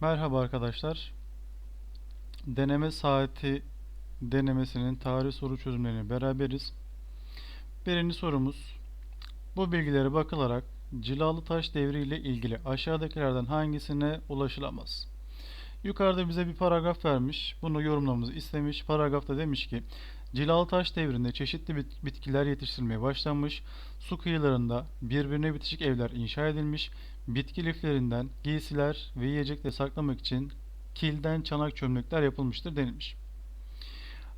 Merhaba arkadaşlar. Deneme saati denemesinin tarih soru çözümlerini beraberiz. Birinci sorumuz. Bu bilgilere bakılarak cilalı taş devri ile ilgili aşağıdakilerden hangisine ulaşılamaz? Yukarıda bize bir paragraf vermiş. Bunu yorumlamamızı istemiş. Paragrafta demiş ki Cilalı taş devrinde çeşitli bit- bitkiler yetiştirilmeye başlanmış. Su kıyılarında birbirine bitişik evler inşa edilmiş. Bitki liflerinden giysiler ve yiyecekleri saklamak için kilden çanak çömlekler yapılmıştır denilmiş.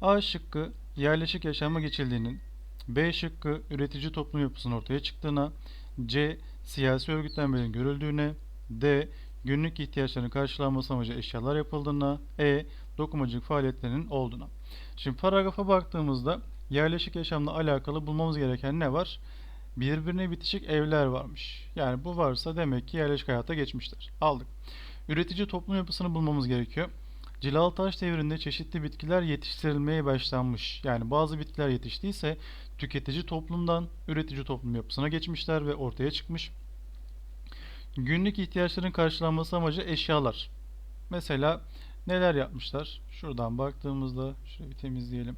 A şıkkı yerleşik yaşama geçildiğinin, B şıkkı üretici toplum yapısının ortaya çıktığına, C siyasi örgütlenmelerin görüldüğüne, D günlük ihtiyaçların karşılanması amacı eşyalar yapıldığına, E dokumacılık faaliyetlerinin olduğuna. Şimdi paragrafa baktığımızda yerleşik yaşamla alakalı bulmamız gereken ne var? Birbirine bitişik evler varmış. Yani bu varsa demek ki yerleşik hayata geçmişler. Aldık. Üretici toplum yapısını bulmamız gerekiyor. Cilalı taş devrinde çeşitli bitkiler yetiştirilmeye başlanmış. Yani bazı bitkiler yetiştiyse tüketici toplumdan üretici toplum yapısına geçmişler ve ortaya çıkmış. Günlük ihtiyaçların karşılanması amacı eşyalar. Mesela neler yapmışlar? Şuradan baktığımızda şöyle bir temizleyelim.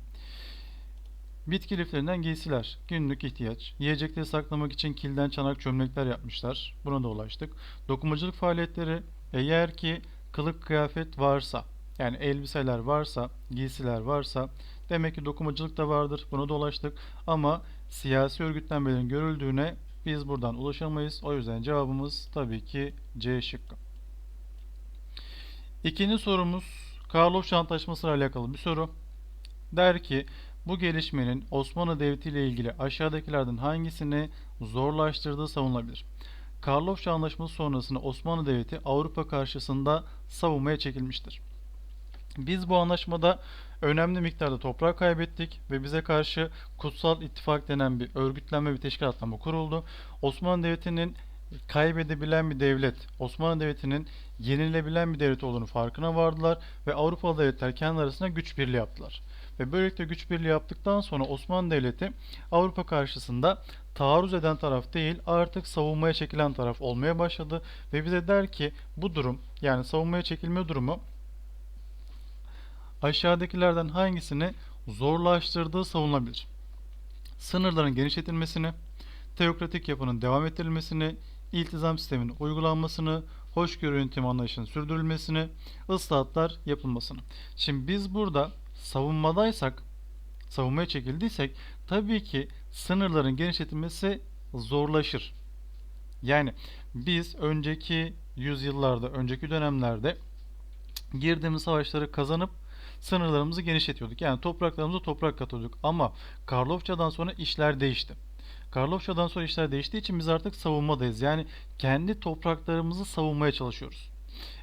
Bitki liflerinden giysiler, günlük ihtiyaç. Yiyecekleri saklamak için kilden çanak çömlekler yapmışlar. Buna da ulaştık. Dokumacılık faaliyetleri eğer ki kılık kıyafet varsa, yani elbiseler varsa, giysiler varsa demek ki dokumacılık da vardır. Buna da ulaştık. Ama siyasi örgütlenmelerin görüldüğüne biz buradan ulaşamayız. O yüzden cevabımız tabii ki C şıkkı. İkinci sorumuz Karlofça Antlaşması ile alakalı bir soru. Der ki bu gelişmenin Osmanlı Devleti ile ilgili aşağıdakilerden hangisini zorlaştırdığı savunulabilir? Karlofça Antlaşması sonrasında Osmanlı Devleti Avrupa karşısında savunmaya çekilmiştir. Biz bu anlaşmada önemli miktarda toprak kaybettik ve bize karşı Kutsal İttifak denen bir örgütlenme bir teşkilatlama kuruldu. Osmanlı Devleti'nin kaybedebilen bir devlet, Osmanlı Devleti'nin yenilebilen bir devlet olduğunu farkına vardılar ve Avrupalı devletler kendi arasında güç birliği yaptılar. Ve böylelikle güç birliği yaptıktan sonra Osmanlı Devleti Avrupa karşısında taarruz eden taraf değil artık savunmaya çekilen taraf olmaya başladı ve bize der ki bu durum yani savunmaya çekilme durumu aşağıdakilerden hangisini zorlaştırdığı savunulabilir? Sınırların genişletilmesini, teokratik yapının devam ettirilmesini, iltizam sisteminin uygulanmasını, hoşgörü yönetimi anlayışının sürdürülmesini, ıslahatlar yapılmasını. Şimdi biz burada savunmadaysak, savunmaya çekildiysek tabii ki sınırların genişletilmesi zorlaşır. Yani biz önceki yüzyıllarda, önceki dönemlerde girdiğimiz savaşları kazanıp sınırlarımızı genişletiyorduk. Yani topraklarımıza toprak katıyorduk. Ama Karlofça'dan sonra işler değişti. Karlofça'dan sonra işler değiştiği için biz artık savunmadayız. Yani kendi topraklarımızı savunmaya çalışıyoruz.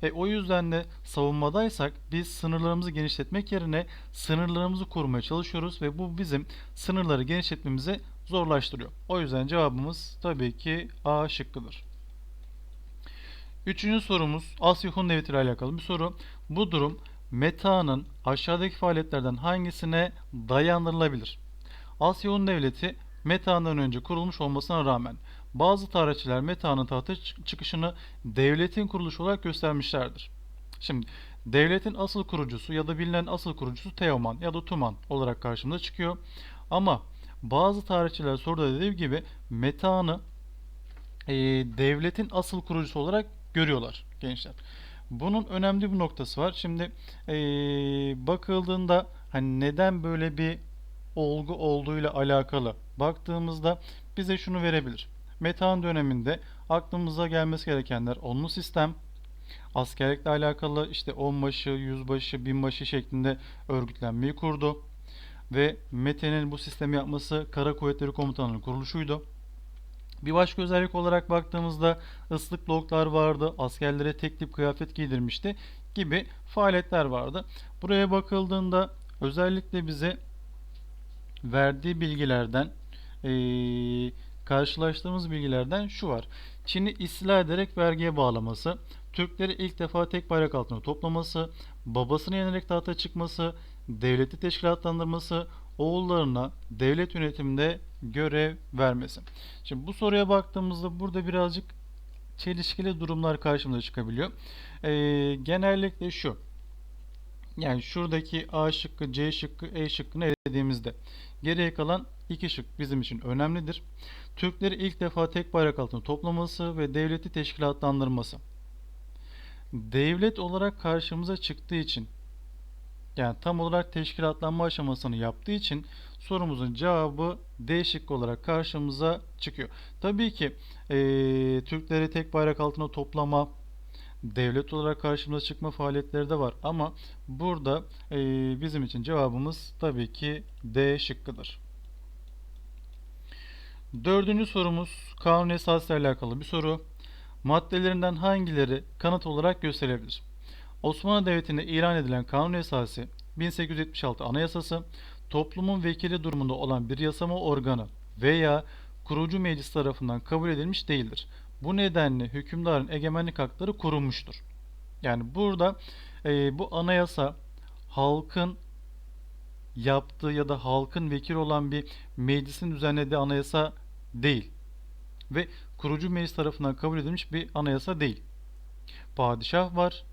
E, o yüzden de savunmadaysak biz sınırlarımızı genişletmek yerine sınırlarımızı korumaya çalışıyoruz ve bu bizim sınırları genişletmemizi zorlaştırıyor. O yüzden cevabımız tabii ki A şıkkıdır. Üçüncü sorumuz Asya Hun Devleti ile alakalı bir soru. Bu durum Meta'nın aşağıdaki faaliyetlerden hangisine dayandırılabilir? Asya Hun Devleti Meta'dan önce kurulmuş olmasına rağmen bazı tarihçiler Meta'nın tahta çıkışını devletin kuruluşu olarak göstermişlerdir. Şimdi devletin asıl kurucusu ya da bilinen asıl kurucusu Teoman ya da Tuman olarak karşımıza çıkıyor. Ama bazı tarihçiler soruda dediğim gibi Meta'nı e, devletin asıl kurucusu olarak görüyorlar gençler. Bunun önemli bir noktası var. Şimdi e, bakıldığında hani neden böyle bir olgu olduğuyla alakalı baktığımızda bize şunu verebilir. Metehan döneminde aklımıza gelmesi gerekenler onlu sistem, askerlikle alakalı işte onbaşı, yüzbaşı, binbaşı şeklinde örgütlenmeyi kurdu. Ve Mete'nin bu sistemi yapması Kara Kuvvetleri Komutanı'nın kuruluşuydu. Bir başka özellik olarak baktığımızda ıslık bloklar vardı, askerlere tek tip kıyafet giydirmişti gibi faaliyetler vardı. Buraya bakıldığında özellikle bize verdiği bilgilerden ee, karşılaştığımız bilgilerden şu var. Çin'i istila ederek vergiye bağlaması, Türkleri ilk defa tek bayrak altında toplaması, babasını yenerek tahta çıkması, devleti teşkilatlandırması, oğullarına devlet yönetiminde görev vermesi. Şimdi bu soruya baktığımızda burada birazcık çelişkili durumlar karşımıza çıkabiliyor. Ee, genellikle şu. Yani şuradaki A şıkkı, C şıkkı, E şıkkını elediğimizde geriye kalan iki şık bizim için önemlidir. Türkleri ilk defa tek bayrak altında toplaması ve devleti teşkilatlandırması. Devlet olarak karşımıza çıktığı için yani tam olarak teşkilatlanma aşamasını yaptığı için sorumuzun cevabı D şıkkı olarak karşımıza çıkıyor. Tabii ki e, Türkleri tek bayrak altına toplama, devlet olarak karşımıza çıkma faaliyetleri de var. Ama burada e, bizim için cevabımız tabii ki D şıkkıdır. Dördüncü sorumuz kanun esasıyla alakalı bir soru. Maddelerinden hangileri kanıt olarak gösterilebilir? Osmanlı Devleti'nde ilan edilen kanun esası 1876 Anayasası toplumun vekili durumunda olan bir yasama organı veya kurucu meclis tarafından kabul edilmiş değildir. Bu nedenle hükümdarın egemenlik hakları korunmuştur. Yani burada e, bu anayasa halkın yaptığı ya da halkın vekil olan bir meclisin düzenlediği anayasa değil. Ve kurucu meclis tarafından kabul edilmiş bir anayasa değil. Padişah var,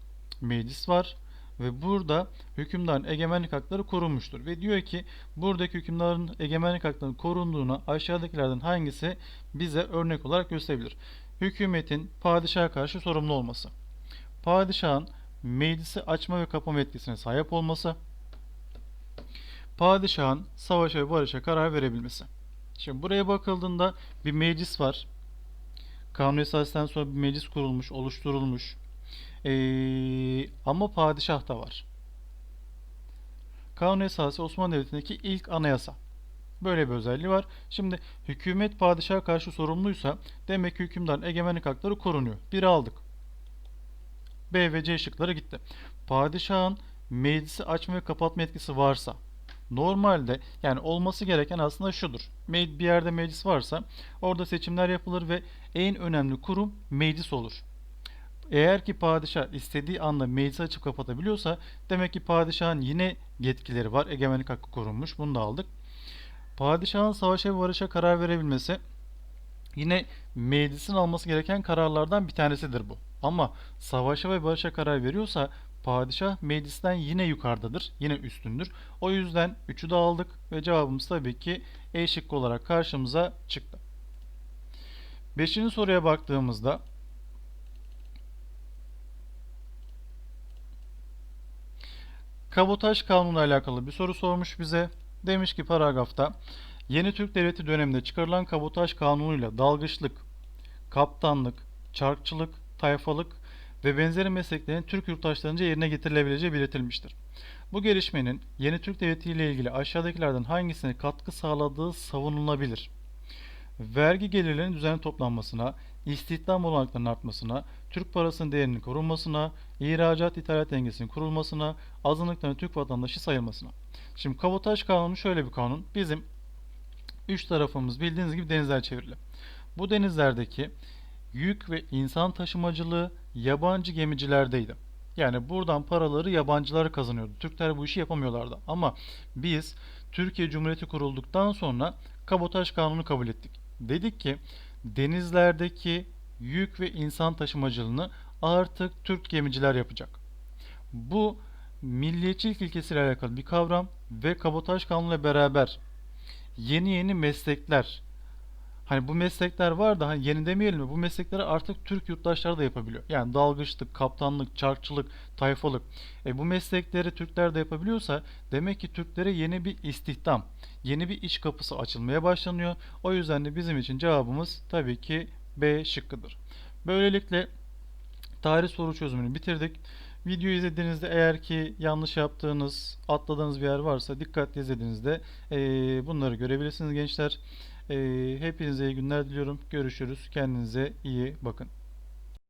meclis var ve burada hükümdarın egemenlik hakları korunmuştur. Ve diyor ki buradaki hükümdarın egemenlik haklarının korunduğunu aşağıdakilerden hangisi bize örnek olarak gösterebilir? Hükümetin padişaha karşı sorumlu olması. Padişahın meclisi açma ve kapama etkisine sahip olması. Padişahın savaşa ve barışa karar verebilmesi. Şimdi buraya bakıldığında bir meclis var. Kanun esasından sonra bir meclis kurulmuş, oluşturulmuş. Ee, ama padişah da var. Kanun esası Osmanlı Devleti'ndeki ilk anayasa. Böyle bir özelliği var. Şimdi hükümet padişaha karşı sorumluysa demek ki hükümdarın egemenlik hakları korunuyor. Biri aldık. B ve C şıkları gitti. Padişahın meclisi açma ve kapatma etkisi varsa normalde yani olması gereken aslında şudur. Bir yerde meclis varsa orada seçimler yapılır ve en önemli kurum meclis olur. Eğer ki padişah istediği anda meclisi açıp kapatabiliyorsa demek ki padişahın yine yetkileri var. Egemenlik hakkı korunmuş. Bunu da aldık. Padişahın savaşa ve barışa karar verebilmesi yine meclisin alması gereken kararlardan bir tanesidir bu. Ama savaşa ve barışa karar veriyorsa padişah meclisten yine yukarıdadır. Yine üstündür. O yüzden 3'ü de aldık ve cevabımız tabii ki E şıkkı olarak karşımıza çıktı. Beşinci soruya baktığımızda Kabotaj kanunu alakalı bir soru sormuş bize. Demiş ki paragrafta Yeni Türk Devleti döneminde çıkarılan kabotaj kanunuyla dalgıçlık, kaptanlık, çarkçılık, tayfalık ve benzeri mesleklerin Türk yurttaşlarınca yerine getirilebileceği belirtilmiştir. Bu gelişmenin Yeni Türk Devleti ile ilgili aşağıdakilerden hangisine katkı sağladığı savunulabilir? Vergi gelirlerinin düzenli toplanmasına, istihdam olanaklarının artmasına, Türk parasının değerinin korunmasına, ihracat ithalat dengesinin kurulmasına, azınlıkların Türk vatandaşı sayılmasına. Şimdi kabotaj kanunu şöyle bir kanun. Bizim üç tarafımız bildiğiniz gibi denizler çevrili. Bu denizlerdeki yük ve insan taşımacılığı yabancı gemicilerdeydi. Yani buradan paraları yabancılar kazanıyordu. Türkler bu işi yapamıyorlardı. Ama biz Türkiye Cumhuriyeti kurulduktan sonra kabotaj kanunu kabul ettik. Dedik ki denizlerdeki yük ve insan taşımacılığını artık Türk gemiciler yapacak. Bu milliyetçilik ilkesiyle alakalı bir kavram ve kabotaj kanunuyla beraber yeni yeni meslekler Hani bu meslekler var da hani yeni demeyelim mi? Bu meslekleri artık Türk yurttaşları da yapabiliyor. Yani dalgıçlık, kaptanlık, çarkçılık, tayfalık. E bu meslekleri Türkler de yapabiliyorsa demek ki Türklere yeni bir istihdam, yeni bir iş kapısı açılmaya başlanıyor. O yüzden de bizim için cevabımız tabii ki B şıkkıdır. Böylelikle tarih soru çözümünü bitirdik. Videoyu izlediğinizde eğer ki yanlış yaptığınız, atladığınız bir yer varsa dikkatli izlediğinizde e, bunları görebilirsiniz gençler. E, hepinize iyi günler diliyorum. Görüşürüz. Kendinize iyi bakın.